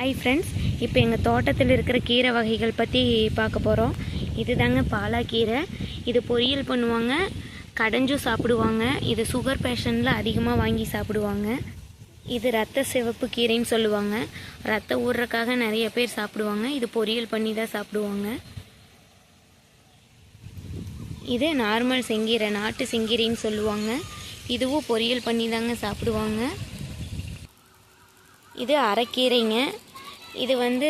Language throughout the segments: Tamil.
ஹாய் ஃப்ரெண்ட்ஸ் இப்போ எங்கள் தோட்டத்தில் இருக்கிற கீரை வகைகள் பற்றி பார்க்க போகிறோம் இது தாங்க பாலாக்கீரை இது பொரியல் பண்ணுவாங்க. கடைஞ்சும் சாப்பிடுவாங்க. இது சுகர் பேஷண்ட்டில் அதிகமாக வாங்கி சாப்பிடுவாங்க. இது ரத்த சிவப்பு கீரைன்னு சொல்லுவாங்க. ரத்தம் ஊறுறக்காக நிறைய பேர் சாப்பிடுவாங்க. இது பொரியல் பண்ணி தான் சாப்பிடுவாங்க. இது நார்மல் செங்கீரை நாட்டு செங்கீரைன்னு சொல்லுவாங்க. இதுவும் பொரியல் பண்ணி தாங்க சாப்பிடுவாங்க. இது அரைக்கீரைங்க. இது வந்து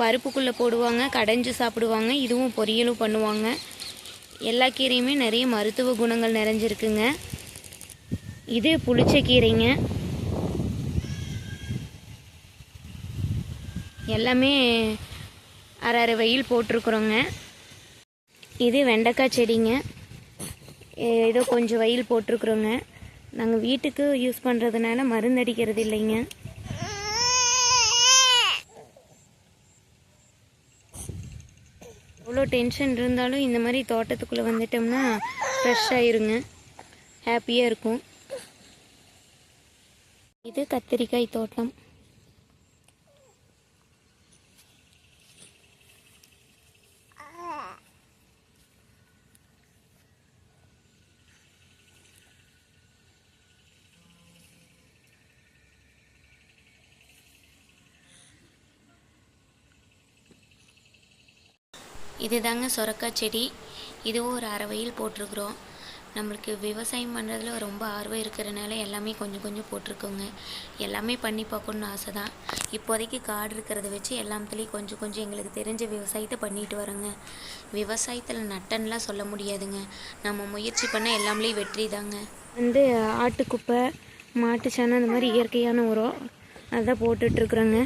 பருப்புக்குள்ளே போடுவாங்க கடைஞ்சு சாப்பிடுவாங்க இதுவும் பொரியலும் பண்ணுவாங்க. எல்லா கீரையுமே நிறைய மருத்துவ குணங்கள் நிறைஞ்சிருக்குங்க. இது புளிச்ச கீரைங்க. எல்லாமே அரை அரை வெயில் போட்டிருக்குறோங்க. இது வெண்டைக்காய் செடிங்க. ஏதோ கொஞ்சம் வெயில் போட்டிருக்குறோங்க. நாங்கள் வீட்டுக்கு யூஸ் பண்ணுறதுனால மருந்து அடிக்கிறது இல்லைங்க. எவ்வளோ டென்ஷன் இருந்தாலும் இந்த மாதிரி தோட்டத்துக்குள்ளே வந்துட்டோம்னா ஃப்ரெஷ்ஷாக இருங்க ஹாப்பியாக இருக்கும். இது கத்திரிக்காய் தோட்டம். இது தாங்க சொரக்காய் செடி. இதுவும் ஒரு அறவையில் போட்டிருக்குறோம். நம்மளுக்கு விவசாயம் பண்ணுறதுல ரொம்ப ஆர்வம் இருக்கிறனால எல்லாமே கொஞ்சம் கொஞ்சம் போட்டிருக்கோங்க. எல்லாமே பண்ணி பார்க்கணுன்னு ஆசை தான் இப்போதைக்கு காடு இருக்கிறத வச்சு எல்லாத்துலேயும் கொஞ்சம் கொஞ்சம் எங்களுக்கு தெரிஞ்ச விவசாயத்தை பண்ணிட்டு வரோங்க. விவசாயத்தில் நட்டன்லாம் சொல்ல முடியாதுங்க. நம்ம முயற்சி பண்ண எல்லாமே வெற்றி தாங்க வந்து ஆட்டுக்குப்பை மாட்டு சாணம் அந்த மாதிரி இயற்கையான உரம் அதான் போட்டுட்ருக்குறோங்க